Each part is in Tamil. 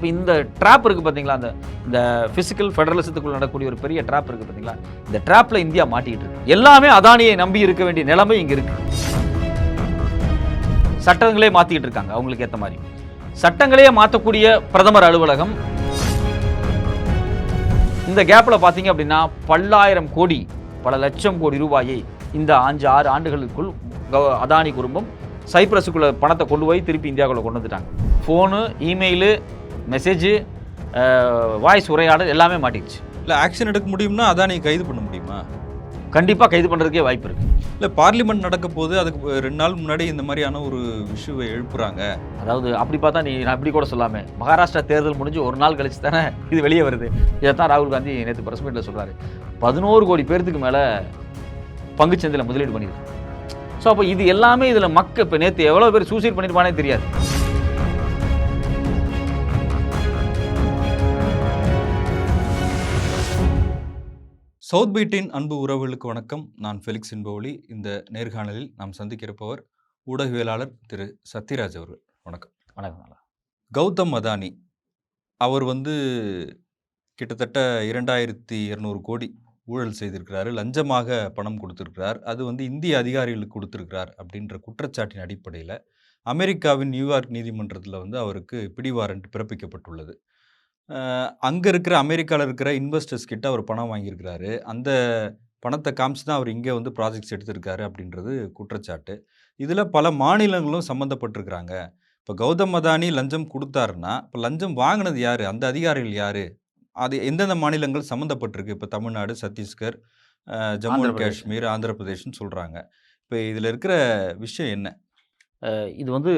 இப்போ இந்த ட்ராப் இருக்குது பார்த்தீங்களா அந்த இந்த ஃபிசிக்கல் ஃபெடரலிசத்துக்குள்ள நடக்கக்கூடிய ஒரு பெரிய ட்ராப் இருக்குது பார்த்தீங்களா இந்த ட்ராப்பில் இந்தியா மாட்டிகிட்டு இருக்கு. எல்லாமே அதானியை நம்பி இருக்க வேண்டிய நிலைமை இங்கே இருக்கு. சட்டங்களே மாற்றிக்கிட்டு இருக்காங்க அவங்களுக்கு ஏற்ற மாதிரி. சட்டங்களையே மாற்றக்கூடிய பிரதமர் அலுவலகம். இந்த கேப்பில் பார்த்தீங்க அப்படின்னா பல்லாயிரம் கோடி பல லட்சம் கோடி ரூபாயை இந்த அஞ்சு ஆறு ஆண்டுகளுக்குள் அதானி குடும்பம் சைப்ரஸுக்குள்ள பணத்தை கொண்டு போய் திருப்பி இந்தியாவுக்குள்ள கொண்டு வந்துட்டாங்க. ஃபோனு இமெயிலு மெசேஜு வாய்ஸ் உரையாடல் எல்லாமே மாட்டிடுச்சு. இல்லை ஆக்ஷன் எடுக்க முடியும்னா அதானி கைது பண்ண முடியுமா? கண்டிப்பாக கைது பண்ணுறதுக்கே வாய்ப்பு இருக்குது இல்லை பார்லிமெண்ட் நடக்க போது அதுக்கு ரெண்டு நாள் முன்னாடி இந்த மாதிரியான ஒரு விஷுவை எழுப்புறாங்க. அதாவது அப்படி பார்த்தா நீ நான் இப்படி கூட சொல்லாமே. மகாராஷ்டிரா தேர்தல் முடிஞ்சு ஒரு நாள் கழிச்சு தானே இது வெளியே வருது. இதைத்தான் ராகுல் காந்தி நேற்று பிரஸ் மீட்டில் சொல்கிறாரு பதினோரு கோடி பேர்த்துக்கு மேலே பங்குச்சந்தையில் முதலீடு பண்ணியிருக்கு ஸோ அப்போ இது எல்லாமே இதில் மக்க இப்போ நேற்று எவ்வளோ பேர் சூசைட் பண்ணியிருப்பானே தெரியாது. சவுத் பீட்டின் அன்பு உறவுகளுக்கு வணக்கம். நான் ஃபெலிக்ஸ் என்பவழி இந்த நேர்காணலில் நாம் சந்திக்கிறப்பவர் ஊடகவியலாளர் திரு. சத்யராஜ் அவர்கள். வணக்கம். வணக்கம் கௌதம் அதானி. அவர் வந்து கிட்டத்தட்ட இரண்டாயிரத்தி இருநூறு கோடி ஊழல் செய்திருக்கிறாரு. லஞ்சமாக பணம் கொடுத்திருக்கிறார். அது வந்து இந்திய அதிகாரிகளுக்கு கொடுத்திருக்கிறார் அப்படின்ற குற்றச்சாட்டின் அடிப்படையில் அமெரிக்காவின் நியூயார்க் நீதிமன்றத்தில் வந்து அவருக்கு பிடிவாரண்ட் பிறப்பிக்கப்பட்டுள்ளது. அங்கே இருக்கிற அமெரிக்காவில் இருக்கிற இன்வெஸ்டர்ஸ் கிட்ட அவர் பணம் வாங்கியிருக்கிறாரு. அந்த பணத்தை காமிச்சு தான் அவர் இங்கே வந்து ப்ராஜெக்ட்ஸ் எடுத்திருக்காரு அப்படின்றது குற்றச்சாட்டு. இதில் பல மாநிலங்களும் சம்மந்தப்பட்டிருக்கிறாங்க இப்போ கௌதம் அதானி லஞ்சம் கொடுத்தாருன்னா இப்போ லஞ்சம் வாங்கினது யார்? அந்த அதிகாரிகள் யார்? அது எந்தெந்த மாநிலங்கள் சம்மந்தப்பட்டிருக்கு இப்போ தமிழ்நாடு சத்தீஸ்கர் ஜம்மு அண்ட். காஷ்மீர் ஆந்திர பிரதேஷ்னு சொல்கிறாங்க இப்போ இதில் இருக்கிற விஷயம் என்ன? இது வந்து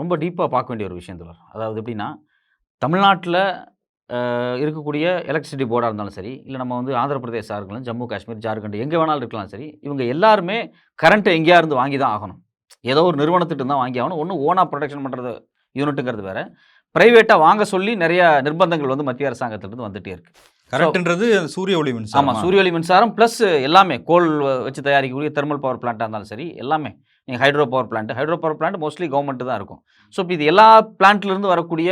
ரொம்ப டீப்பாக பார்க்க வேண்டிய ஒரு விஷயம் தோழர். அதாவது எப்படின்னா தமிழ்நாட்டில் இருக்கக்கூடிய எலக்ட்ரிசிட்டி போர்டாக இருந்தாலும் சரி இல்லை நம்ம வந்து ஆந்திர பிரதேசா இருக்கலாம் ஜம்மு காஷ்மீர் ஜார்க்கண்ட் எங்கே வேணாலும் இருக்கலாம் சரி இவங்க எல்லாருமே கரண்ட்டை எங்கேயா இருந்து வாங்கி தான் ஆகணும். ஏதோ ஒரு நிறுவனத்திட்ட தான் வாங்கி ஆகணும். ஒன்று ஓனாக ப்ரொடக்ஷன் பண்ணுறது யூனிட்டுங்கிறது வேற. ப்ரைவேட்டாக வாங்க சொல்லி நிறைய நிர்பந்தங்கள் வந்து மத்திய அரசாங்கத்திலிருந்து வந்துட்டே இருக்கு. கரெக்ட்ன்றது சூரிய ஒளி மின்சாரம்? ஆமாம் சூரிய ஒளி மின்சாரம் ப்ளஸ் எல்லாமே கோல் வச்சு தயாரிக்கக்கூடிய தெர்மல் பவர் பிளான்ட்டாக இருந்தாலும் சரி எல்லாமே. நீங்கள் hydro power plant hydro power plant mostly government தான் இருக்கும். ஸோ இப்போ இது எல்லா பிளான்ட்லேருந்து வரக்கூடிய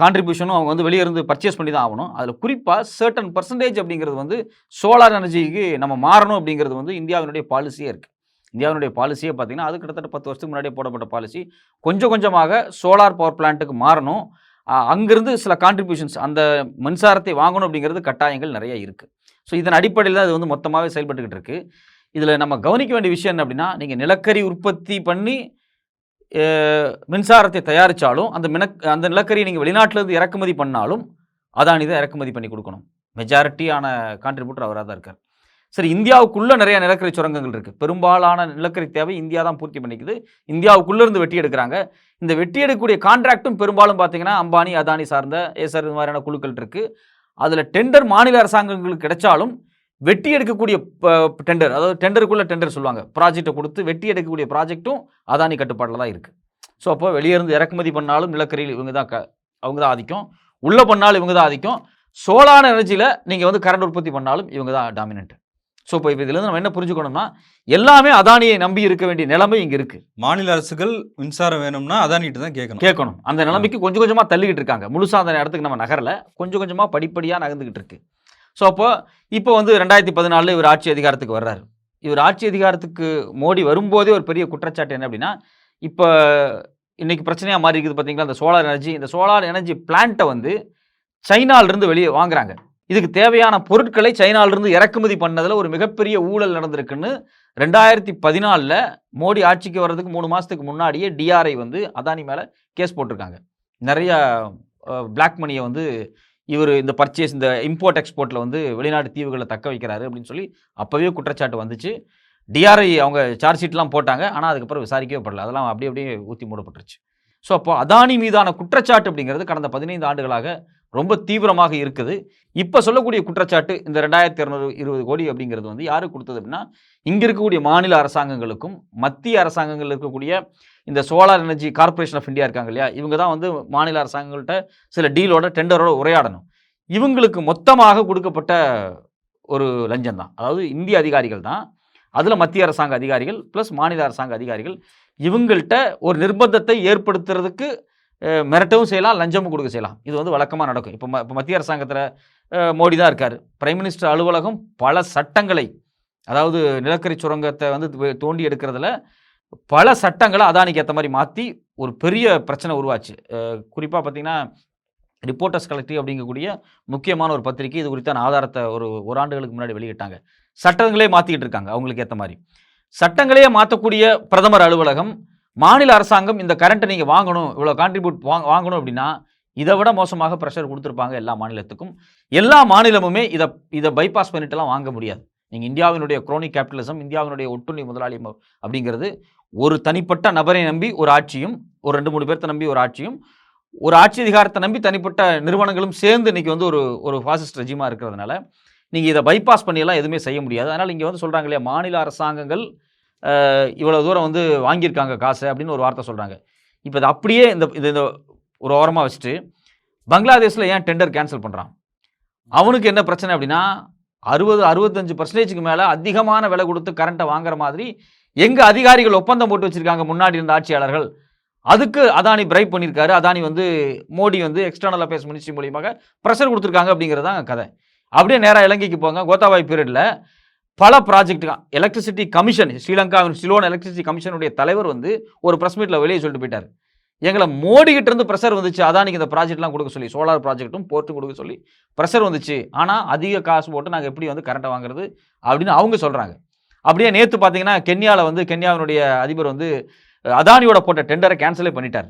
கான்ட்ரிபியூஷனும் அவங்க வந்து வெளியே இருந்து பர்ச்சேஸ் பண்ணி தான் ஆகணும். அதில் குறிப்பாக சர்டன் பர்சன்டேஜ் அப்படிங்கிறது வந்து சோலார் எனர்ஜிக்கு நம்ம மாறணும் அப்படிங்கிறது வந்து இந்தியாவினுடைய பாலிசியே இருக்குது இந்தியாவினுடைய பாலிசியே பார்த்தீங்கன்னா அது கிட்டத்தட்ட பத்து வருஷத்துக்கு முன்னாடியே போடப்பட்ட பாலிசி கொஞ்சம் கொஞ்சமாக சோலார் பவர் பிளான்ட்டுக்கு மாறணும். அங்கேருந்து சில கான்ட்ரிபியூஷன்ஸ் அந்த மின்சாரத்தை வாங்கணும் அப்படிங்கிறது கட்டாயங்கள் நிறைய இருக்குது ஸோ இதன் அடிப்படையில் தான் இது வந்து மொத்தமாகவே செயல்பட்டுக்கிட்டு இருக்குது இதில் நம்ம கவனிக்க வேண்டிய விஷயம் என்ன அப்படின்னா நீங்கள் நிலக்கரி உற்பத்தி பண்ணி மின்சாரத்தை தயாரித்தாலும் அந்த மினக் அந்த நிலக்கரியை நீங்கள் வெளிநாட்டிலேருந்து இறக்குமதி பண்ணாலும் அதானி தான் இறக்குமதி பண்ணி கொடுக்கணும். மெஜாரிட்டியான கான்ட்ரிபியூட்டர் அவராக தான் இருக்கார். சரி இந்தியாவுக்குள்ளே நிறைய நிலக்கரி சுரங்கங்கள் இருக்குது பெரும்பாலான நிலக்கரி தேவை இந்தியா தான் பூர்த்தி பண்ணிக்குது. இந்தியாவுக்குள்ளேருந்து வெட்டி எடுக்கிறாங்க. இந்த வெட்டி எடுக்கக்கூடிய கான்ட்ராக்டும் பெரும்பாலும் பார்த்தீங்கன்னா அம்பானி அதானி சார்ந்த ஏசர் இந்த மாதிரியான குழுக்கள் இருக்குது அதில் டெண்டர் மாநில அரசாங்கங்களுக்கு கிடைச்சாலும் வெட்டி எடுக்கக்கூடிய டெண்டர் அதாவது டெண்டருக்குள்ள டெண்டர் சொல்லுவாங்க. ப்ராஜெக்ட்டை கொடுத்து வெட்டி எடுக்கக்கூடிய ப்ராஜெக்ட்டும் அதானி கட்டுப்பாட்டில் தான் இருக்குது ஸோ அப்போ வெளியே இருந்து இறக்குமதி பண்ணாலும் நிலக்கரியில் இவங்க தான் க அவங்க தான் ஆதிக்கம். உள்ளே பண்ணாலும் இவங்க தான் ஆதிக்கம். சோலார் எனர்ஜியில் நீங்கள் வந்து கரண்ட் உற்பத்தி பண்ணாலும் இவங்க தான் டாமினன்ட் ஸோ இப்போ இதுலேருந்து நம்ம என்ன புரிஞ்சுக்கணும்னா எல்லாமே அதானியை நம்பி இருக்க வேண்டிய நிலைமை இங்கே இருக்குது மாநில அரசுகள் மின்சாரம் வேணும்னா அதானிட்டு தான் கேட்கணும். கேட்கணும். அந்த நிலைமைக்கு கொஞ்சம் கொஞ்சமாக தள்ளிக்கிட்டு இருக்காங்க. முழுசா அந்த இடத்துக்கு நம்ம நகரல. கொஞ்சம் கொஞ்சமாக படிப்படியாக நகர்ந்துக்கிட்டு இருக்கு. ஸோ அப்போது இப்போ வந்து ரெண்டாயிரத்தி பதினாலில் இவர் ஆட்சி அதிகாரத்துக்கு வர்றாரு. இவர் ஆட்சி அதிகாரத்துக்கு மோடி வரும்போதே ஒரு பெரிய குற்றச்சாட்டு என்ன அப்படின்னா இப்போ இன்றைக்கி பிரச்சனையாக மாறி இருக்குது பார்த்தீங்களா இந்த சோலார் எனர்ஜி இந்த சோலார் எனர்ஜி பிளான்ட்டை வந்து சைனாலிருந்து வெளியே வாங்குறாங்க. இதுக்கு தேவையான பொருட்களை சைனாலிருந்து இறக்குமதி பண்ணதில் ஒரு மிகப்பெரிய ஊழல் நடந்திருக்குன்னு ரெண்டாயிரத்தி பதினாலில் மோடி ஆட்சிக்கு வர்றதுக்கு மூணு மாதத்துக்கு முன்னாடியே டிஆர்ஐ வந்து அதானி மேலே கேஸ் போட்டிருக்காங்க. நிறையா பிளாக் மணியை வந்து இவர் இந்த பர்ச்சேஸ் இந்த இம்போர்ட் எக்ஸ்போர்ட்டில் வந்து வெளிநாட்டு தீவுகளை தக்க வைக்கிறாரு அப்படின்னு சொல்லி அப்போவே குற்றச்சாட்டு வந்துச்சு. டிஆர்ஐ அவங்க சார்ஜ் ஷீட்லாம் போட்டாங்க. ஆனால் அதுக்கப்புறம் விசாரிக்கவே படல. அதெல்லாம் அப்படியே அப்படியே ஊற்றி மூடப்பட்டுருச்சு. ஸோ அப்போ அதானி மீதான குற்றச்சாட்டு அப்படிங்கிறது கடந்த பதினைந்து ஆண்டுகளாக ரொம்ப தீவிரமாக இருக்குது. இப்போ சொல்லக்கூடிய குற்றச்சாட்டு இந்த ரெண்டாயிரத்தி இரநூறு இருபது கோடி அப்படிங்கிறது வந்து யாருக்கு கொடுத்தது அப்படின்னா இங்கே இருக்கக்கூடிய மாநில அரசாங்கங்களுக்கும் மத்திய அரசாங்கங்கள் இருக்கக்கூடிய இந்த solar energy corporation of India இருக்காங்க இல்லையா? இவங்க தான் வந்து மாநில அரசாங்கங்கள்ட்ட சில டீலோட டெண்டரோட உரையாடணும். இவங்களுக்கு மொத்தமாக கொடுக்கப்பட்ட ஒரு லஞ்சம் தான். அதாவது இந்திய அதிகாரிகள் தான். அதில் மத்திய அரசாங்க அதிகாரிகள் ப்ளஸ் மாநில அரசாங்க அதிகாரிகள் இவங்கள்ட்ட ஒரு நிர்பந்தத்தை ஏற்படுத்துறதுக்கு மிரட்டவும் செய்யலாம் லஞ்சமும் கொடுக்க செய்யலாம். இது வந்து வழக்கமாக நடக்கும். இப்போ இப்போ மத்திய அரசாங்கத்தில் மோடி தான் இருக்கார். பிரைம் மினிஸ்டர் அலுவலகம் பல சட்டங்களை அதாவது நிலக்கரி சுரங்கத்தை வந்து தோண்டி எடுக்கிறதுல பல சட்டங்களை அதானிக்கு ஏற்ற மாதிரி மாற்றி ஒரு பெரிய பிரச்சனை உருவாச்சு. குறிப்பாக பார்த்தீங்கன்னா ரிப்போர்ட்டர்ஸ் கலெக்டிவ் அப்படிங்கக்கூடிய முக்கியமான ஒரு பத்திரிக்கை இது குறித்தான ஆதாரத்தை ஒரு ஒரு ஆண்டுகளுக்கு முன்னாடி வெளியிட்டாங்க. சட்டங்களே மாற்றிக்கிட்டு இருக்காங்க அவங்களுக்கு ஏற்ற மாதிரி. சட்டங்களே மாற்றக்கூடிய பிரதமர் அலுவலகம் மாநில அரசாங்கம் இந்த கரண்ட்டை நீங்கள் வாங்கணும் இவ்வளோ கான்ட்ரிபியூட் வாங்க வாங்கணும் அப்படின்னா இதை விட மோசமாக ப்ரெஷர் கொடுத்துருப்பாங்க எல்லா மாநிலத்துக்கும். எல்லா மாநிலமுமே இதை இதை பைபாஸ் பண்ணிட்டுலாம் வாங்க முடியாது. நீங்கள் இந்தியாவினுடைய குரோனிக் கேபிட்டலிசம் இந்தியாவினுடைய ஒட்டுண்ணி முதலாளி அப்படிங்கிறது ஒரு தனிப்பட்ட நபரை நம்பி ஒரு ஆட்சியும் ஒரு ரெண்டு மூணு பேர்த்த நம்பி ஒரு ஆட்சியும் ஒரு ஆட்சி அதிகாரத்தை நம்பி தனிப்பட்ட நிறுவனங்களும் சேர்ந்து இன்னைக்கு வந்து ஒரு ஒரு ஃபாசிஸ்ட் ரெஜிமாக இருக்கிறதுனால நீங்கள் இதை பைபாஸ் பண்ணியெல்லாம் எதுவுமே செய்ய முடியாது. அதனால் இங்கே வந்து சொல்கிறாங்க இல்லையா மாநில அரசாங்கங்கள் இவ்வளோ தூரம் வந்து வாங்கியிருக்காங்க காசு அப்படின்னு ஒரு வார்த்தை சொல்கிறாங்க இப்போ இது அப்படியே இந்த இது இந்த ஒரு ஓரமாக வச்சுட்டு பங்களாதேஷில் ஏன் டெண்டர் கேன்சல் பண்ணுறான் அவனுக்கு என்ன பிரச்சனை அப்படின்னா அறுபது அறுபத்தஞ்சு பர்சன்டேஜுக்கு மேலே அதிகமான விலை கொடுத்து கரண்ட்டை வாங்குற மாதிரி எங்கள் அதிகாரிகள் ஒப்பந்தம் போட்டு வச்சுருக்காங்க முன்னாடி இருந்த ஆட்சியாளர்கள். அதுக்கு அதானி பிரைப் பண்ணியிருக்காரு. அதானி வந்து மோடி வந்து எக்ஸ்டர்னல் அஃபேர்ஸ் மினிஸ்ட்ரி மூலியமாக ப்ரெஷர் கொடுத்துருக்காங்க அப்படிங்கிறது தான் கதை. அப்படியே நேராக இலங்கைக்கு போங்க. கோத்தாபாய் பீரியடில் பல ப்ராஜெக்ட் எலக்ட்ரிசிட்டி கமிஷன் ஸ்ரீலங்காவின் சிலோன் எலக்ட்ரிசிட்டி கமிஷனுடைய தலைவர் வந்து ஒரு ப்ரெஸ் மீட்டில் வெளியே சொல்லிட்டு போயிட்டார். எங்களை மோடி இருந்து ப்ரெஷர் வந்துச்சு. அதானிக்கு இந்த ப்ராஜெக்ட்லாம் கொடுக்க சொல்லி சோலார் ப்ராஜெக்ட்டும் போட்டு கொடுக்க சொல்லி ப்ரெஷர் வந்துச்சு. ஆனால் அதிக காசு போட்டு நாங்கள் எப்படி வந்து கரண்ட்டை வாங்குறது அப்படின்னு அவங்க சொல்கிறாங்க அப்படியே நேற்று பார்த்தீங்கன்னா கென்யாவில் வந்து கென்யாவினுடைய அதிபர் வந்து அதானியோட போட்ட டெண்டரை கேன்சலே பண்ணிட்டார்.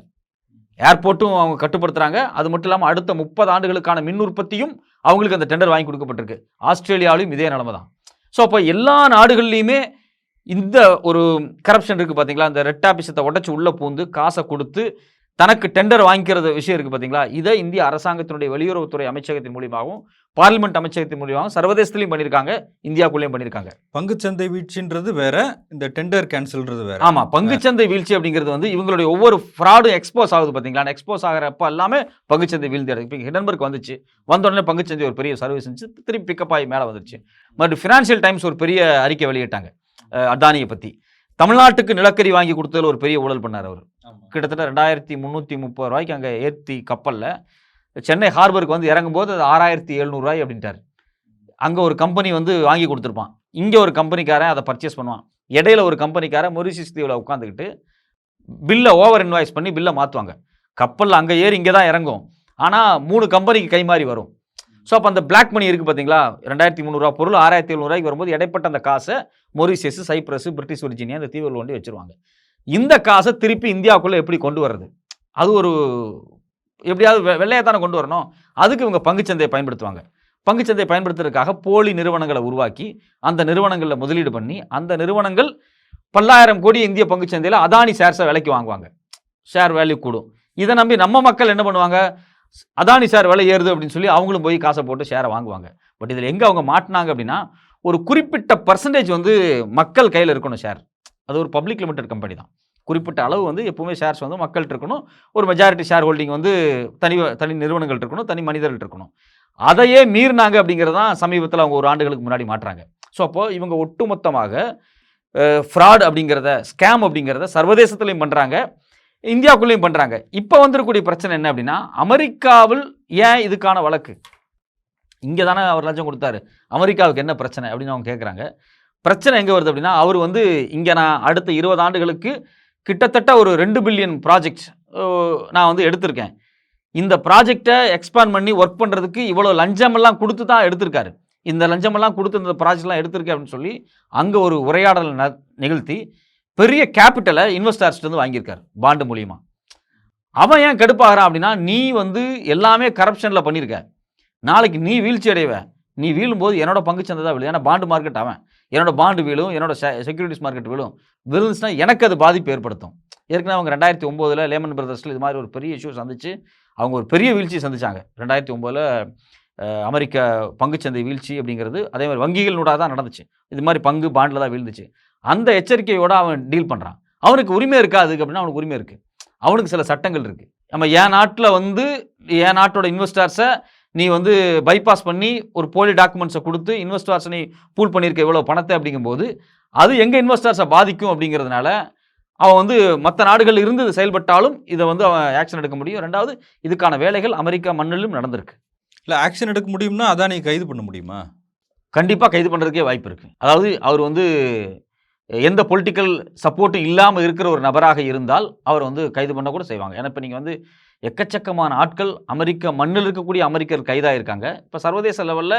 ஏர்போர்ட்டும் அவங்க கட்டுப்படுத்துறாங்க. அது மட்டும் இல்லாமல் அடுத்த முப்பது ஆண்டுகளுக்கான மின் உற்பத்தியும் அவங்களுக்கு அந்த டெண்டர் வாங்கி கொடுக்கப்பட்டிருக்கு. ஆஸ்திரேலியாவிலும் இதே நிலைமை தான் ஸோ அப்போ எல்லா நாடுகள்லையுமே இந்த ஒரு கரப்ஷன் இருக்குது பார்த்தீங்களா அந்த ரெட் ஆபிசத்தை உடச்சி உள்ளே பூந்து காசை கொடுத்து தனக்கு டெண்டர் வாங்கிக்கிறது விஷயம் இருக்குது பார்த்தீங்களா இதை இந்திய அரசாங்கத்தினுடைய வெளியுறவுத்துறை அமைச்சகத்தின் மூலியமாகவும் பார்லிமெண்ட் அமைச்சகத்தின் மூலியமாகவும் சர்வதேசத்திலையும் பண்ணியிருக்காங்க இந்தியாக்குள்ளேயும் பண்ணியிருக்காங்க. பங்குச்சந்தை வீழ்ச்சின்றது வேற இந்த டெண்டர் கேன்சல்ன்றது வேற. ஆமா பங்குச்சந்தை வீழ்ச்சி அப்படிங்கிறது வந்து இவங்களுடைய ஒவ்வொரு ஃப்ராடும் எக்ஸ்போஸ் ஆகுது பாத்தீங்களா? எக்ஸ்போஸ் ஆகிறப்ப எல்லாமே பங்குச்சந்தை வீழ்ந்து இப்போ ஹிடன்பர்க் வந்துச்சு வந்த உடனே பங்குச்சந்தை ஒரு பெரிய சர்வீஸ் இருந்துச்சு திருப்பி பிக்கப் ஆகி மேலே வந்துருச்சு. மறுபடியும் ஃபினான்ஷியல் டைம்ஸ் ஒரு பெரிய அறிக்கை வெளியிட்டாங்க அதானியை பத்தி. தமிழ்நாட்டுக்கு நிலக்கரி வாங்கி கொடுத்ததுல ஒரு பெரிய ஊழல் பண்ணார் அவர். கிட்டத்தட்ட ரெண்டாயிரத்தி முந்நூற்றி முப்பது ரூபாய்க்கு அங்கே ஏற்றி கப்பலில் சென்னை ஹார்பருக்கு வந்து இறங்கும்போது அது ஆறாயிரத்தி எழுநூறுவாய் அப்படின்ட்டார். அங்கே ஒரு கம்பெனி வந்து வாங்கி கொடுத்துருப்பான். இங்கே ஒரு கம்பெனிக்காரன் அதை பர்ச்சேஸ் பண்ணுவான். இடையில ஒரு கம்பெனிக்காரன் மொரிசிஸ் தீவில் உட்காந்துக்கிட்டு பில்லை ஓவர் இன்வாய்ஸ் பண்ணி பில்லை மாற்றுவாங்க கப்பலில் அங்கே ஏறி இங்கே தான் இறங்கும். ஆனால் மூணு கம்பெனிக்கு கை மாறி வரும். ஸோ அப்போ அந்த பிளாக் மணி இருக்குது பார்த்தீங்களா ரெண்டாயிரத்தி முந்நூறுரூவா பொருள் ஆறாயிரத்தி எழுநூறுவாய்க்கு வரும்போது இடைப்பட்ட அந்த காசை மொரிசியஸ் சைப்ரஸ் பிரிட்டிஷ் விர்ஜினியா இந்த தீவுகள் ஒண்டி வச்சிருவாங்க. இந்த காசை திருப்பி இந்தியாவுக்குள்ளே எப்படி கொண்டு வர்றது? அது ஒரு எப்படியாவது வெ வெள்ளையை தானே கொண்டு வரணும்? அதுக்கு இவங்க பங்குச்சந்தையை பயன்படுத்துவாங்க. பங்குச்சந்தையை பயன்படுத்துறதுக்காக போலி நிறுவனங்களை உருவாக்கி அந்த நிறுவனங்களில் முதலீடு பண்ணி அந்த நிறுவனங்கள் பல்லாயிரம் கோடி இந்திய பங்குச்சந்தையில் அதானி ஷேர்ஸை விலைக்கு வாங்குவாங்க. ஷேர் வேல்யூ கூடும். இதை நம்பி நம்ம மக்கள் என்ன பண்ணுவாங்க? அதானி ஷேர் விலை ஏறுது அப்படின்னு சொல்லி அவங்களும் போய் காசை போட்டு ஷேரை வாங்குவாங்க. பட் இதில் எங்கே அவங்க மாட்டினாங்க அப்படின்னா ஒரு குறிப்பிட்ட பர்சன்டேஜ் வந்து மக்கள் கையில் இருக்கணும் ஷேர் அது ஒரு பப்ளிக் லிமிடெட் கம்பெனி தான். குறிப்பிட்ட அளவு வந்து எப்பவுமே ஷேர்ஸ் வந்து மக்கள்கிட்ட இருக்கணும். ஒரு மெஜாரிட்டி ஷேர் ஹோல்டிங் வந்து தனி தனி நிறுவனங்கள் இருக்கணும் தனி மனிதர்கள் இருக்கணும். அதையே மீறினாங்க அப்படிங்கிறது தான் சமீபத்தில் அவங்க ஒரு ஆண்டுகளுக்கு முன்னாடி மாட்டுறாங்க ஸோ அப்போது இவங்க ஒட்டுமொத்தமாக ஃப்ராட் அப்படிங்கிறத ஸ்கேம் அப்படிங்கிறத சர்வதேசத்துலையும் பண்ணுறாங்க இந்தியாவுக்குள்ளேயும் பண்ணுறாங்க இப்போ வந்திருக்கக்கூடிய பிரச்சனை என்ன அப்படின்னா அமெரிக்காவில் ஏன் இதுக்கான வழக்கு? இங்கே தானே அவர் லஞ்சம் கொடுத்தாரு. அமெரிக்காவுக்கு என்ன பிரச்சனை அப்படின்னு அவங்க கேட்குறாங்க பிரச்சனை எங்கே வருது அப்படின்னா அவர் வந்து இங்கே நான் அடுத்த இருபது ஆண்டுகளுக்கு கிட்டத்தட்ட ஒரு ரெண்டு பில்லியன் ப்ராஜெக்ட் நான் வந்து எடுத்திருக்கேன். இந்த ப்ராஜெக்டை எக்ஸ்பேண்ட் பண்ணி ஒர்க் பண்ணுறதுக்கு இவ்வளோ லஞ்சமெல்லாம் கொடுத்து தான் எடுத்திருக்காரு. இந்த லஞ்சமெல்லாம் கொடுத்து இந்த ப்ராஜெக்ட்லாம் எடுத்திருக்கேன் அப்படின்னு சொல்லி அங்கே ஒரு உரையாடல் ந- நிகழ்த்தி பெரிய கேபிட்டலை இன்வெஸ்டர்ஸ்ட்டு வாங்கியிருக்காரு பாண்டு மூலியமாக அவன் ஏன் கடுப்பாகிறான் அப்படின்னா நீ வந்து எல்லாமே கரப்ஷனில் பண்ணியிருக்க. நாளைக்கு நீ வீழ்ச்சி அடைவ நீ வீழும்போது என்னோட பங்குச்சந்தை தான் விழுது ஏன்னா பாண்டு மார்க்கெட் அவன். என்னோட பாண்டு வீழும் என்னோட செக்யூரிட்டிஸ் மார்க்கெட் வீழும். விழுந்துச்சுன்னா எனக்கு அது பாதிப்பு ஏற்படுத்தும். ஏற்கனவே அவங்க ரெண்டாயிரத்தி ஒம்போதில் லேமன் பிரதர்ஸில் இது மாதிரி ஒரு பெரிய இஷ்யூ சந்திச்சு அவங்க ஒரு பெரிய வீழ்ச்சி சந்திச்சாங்க. ரெண்டாயிரத்தி ஒம்போதில் அமெரிக்க பங்குச்சந்தை வீழ்ச்சி அப்படிங்கிறது அதே மாதிரி வங்கிகளோட தான் நடந்துச்சு. இது மாதிரி பங்கு பாண்டில் தான் வீழ்ந்துச்சு. அந்த எச்சரிக்கையோடு அவன் டீல் பண்ணுறான் அவனுக்கு உரிமை இருக்காது அதுக்கு அப்படின்னா அவனுக்கு உரிமை இருக்குது அவனுக்கு சில சட்டங்கள் இருக்குது நம்ம என் நாட்டில் வந்து என் நாட்டோட இன்வெஸ்டர்ஸை நீ வந்து பைபாஸ் பண்ணி ஒரு போலி டாக்குமெண்ட்ஸை கொடுத்து இன்வெஸ்டர்ஸை நீ பூல் பண்ணியிருக்க இவ்வளோ பணத்தை அப்படிங்கும்போது அது எங்கள் இன்வெஸ்டர்ஸை பாதிக்கும் அப்படிங்கிறதுனால அவன் வந்து மற்ற நாடுகள் இருந்து செயல்பட்டாலும் இதை வந்து அவன் ஆக்ஷன் எடுக்க முடியும். ரெண்டாவது இதுக்கான வேலைகள் அமெரிக்கா மண்ணிலும் நடந்திருக்கு. இல்லை ஆக்ஷன் எடுக்க முடியும்னா அதானி கைது பண்ண முடியுமா? கண்டிப்பாக கைது பண்ணுறதுக்கே வாய்ப்பு இருக்குது அதாவது அவர் வந்து எந்த பொலிட்டிக்கல் சப்போர்ட்டும் இல்லாமல் இருக்கிற ஒரு நபராக இருந்தால் அவர் வந்து கைது பண்ண கூட செய்வாங்க. ஏன்னா இப்போ நீங்கள் வந்து எக்கச்சக்கமான ஆட்கள் அமெரிக்க மண்ணில் இருக்கக்கூடிய அமெரிக்கர் கைதாக இருக்காங்க இப்போ சர்வதேச லெவலில்